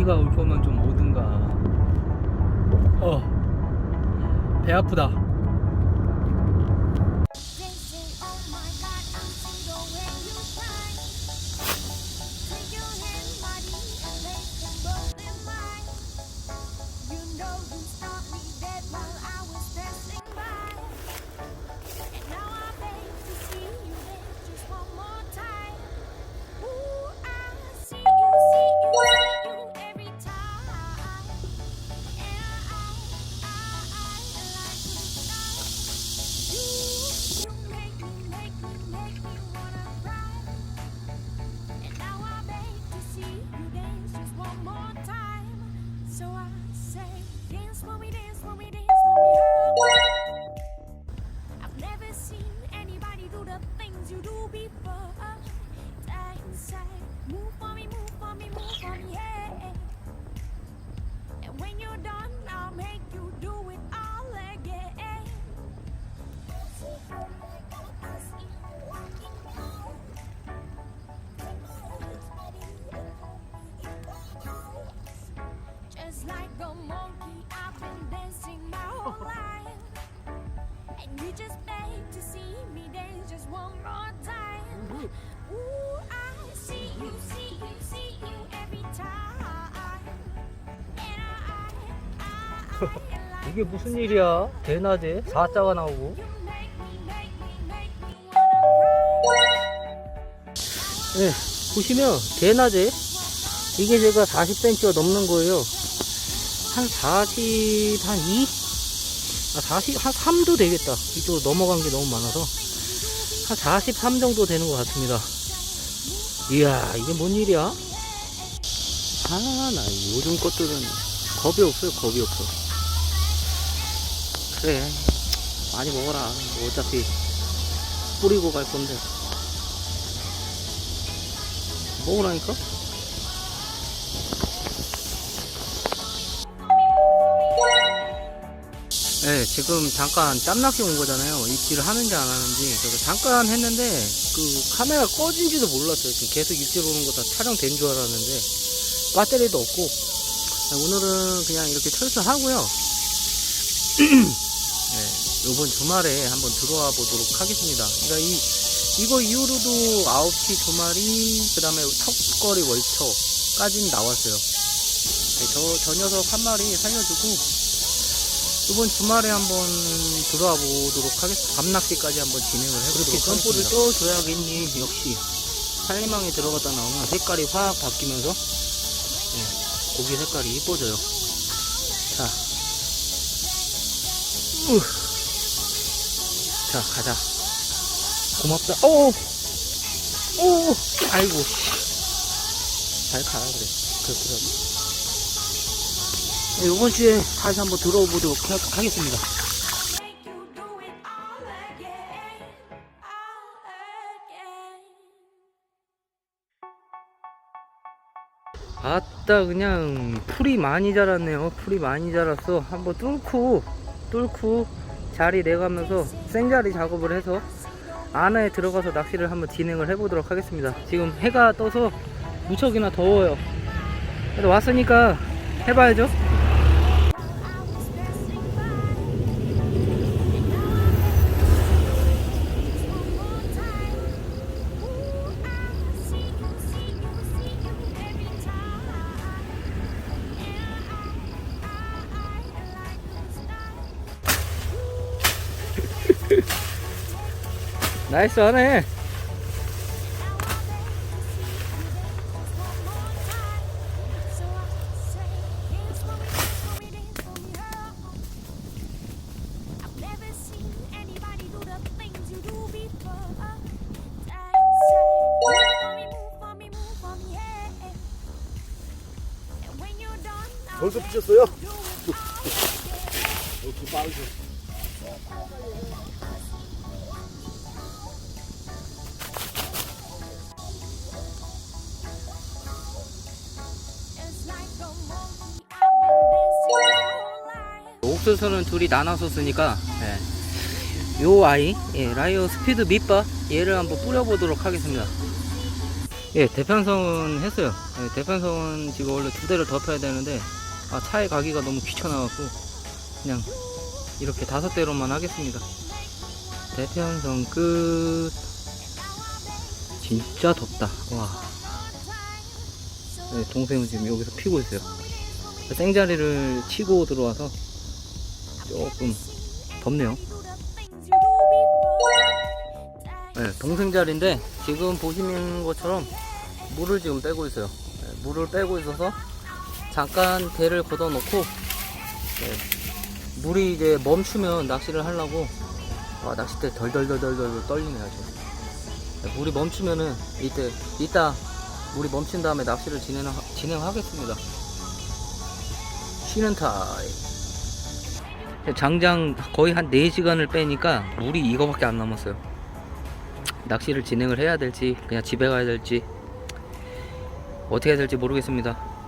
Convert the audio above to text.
비가 올 거면 좀 오든가. 어, 배 아프다. Side, move you just beg to see me dance just one more time. Ooh, I see you, see you, see you every time. And I, I, I like 이게 무슨 일이야? 대낮에 사자가 나오고. you make me, make me, make me wanna cry. 네, 보시면 대낮에 이게 제가 40cm가 넘는 거예요. 한 40, 한 2? 아, 40, 한 3도 되겠다. 이쪽으로 넘어간 게 너무 많아서. 한 43 정도 되는 것 같습니다. 이야, 이게 뭔 일이야? 아, 나 요즘 것들은 겁이 없어요, 겁이 없어. 그래, 많이 먹어라. 뭐 어차피 뿌리고 갈 건데. 먹으라니까? 네, 지금 잠깐 짬낚시 온 거잖아요. 입질을 하는지 안 하는지. 그래서 잠깐 했는데, 그, 카메라 꺼진지도 몰랐어요. 지금 계속 입질 오는 거 다 촬영된 줄 알았는데, 배터리도 없고, 네, 오늘은 그냥 이렇게 철수하고요. 네, 이번 주말에 한번 들어와 보도록 하겠습니다. 그러니까 이, 이거 이후로도 9시 두 마리, 그 다음에 턱걸이 월초까지는 나왔어요. 네, 저, 저 녀석 한 마리 살려주고, 이번 주말에 한번 들어와 보도록 하겠습니다. 밤낚시까지 한번 진행을 해보도록 그렇게 점포를 떠줘야겠니, 역시. 살리망에 들어갔다 나오면 색깔이 확 바뀌면서, 네, 고기 색깔이 이뻐져요. 자. 우. 자, 가자. 고맙다. 오! 오! 아이고. 잘 가라, 그래. 그래, 그래. 네, 이번 주에 다시 한번 들어보도록 하, 하겠습니다. 아따, 그냥 풀이 많이 자랐네요. 풀이 많이 자랐어. 한번 뚫고, 뚫고, 자리 내가면서 생자리 작업을 해서 안에 들어가서 낚시를 한번 진행을 해보도록 하겠습니다. 지금 해가 떠서 무척이나 더워요. 그래도 왔으니까 해봐야죠. Done, I'll 벌써 피셨어요? 이렇게 빠르죠. 옥수수는 둘이 나눠서 쓰니까 예. 요 아이 예, 라이어 스피드 밑바 얘를 한번 뿌려보도록 하겠습니다 예, 대편성은 했어요. 예, 대편성은 지금 원래 두 대를 덮어야 되는데, 아, 차에 가기가 너무 귀찮아갖고, 그냥 이렇게 다섯 대로만 하겠습니다. 대편성 끝. 진짜 덥다. 와. 네, 동생은 지금 여기서 피고 있어요. 생자리를 치고 들어와서 조금 덥네요. 네, 동생 자리인데 지금 보시는 것처럼 물을 지금 빼고 있어요. 네, 물을 빼고 있어서 잠깐 대를 걷어놓고 네, 물이 이제 멈추면 낚시를 하려고 와, 낚싯대 덜덜덜덜덜 떨리네요 지금. 네, 물이 멈추면은 이때 이따 물이 멈춘 다음에 낚시를 진행 진행하겠습니다. 쉬는 타임. 장장 거의 한 4시간을 빼니까 물이 이거밖에 안 남았어요. 낚시를 진행을 해야 될지 그냥 집에 가야 될지 어떻게 해야 될지 모르겠습니다.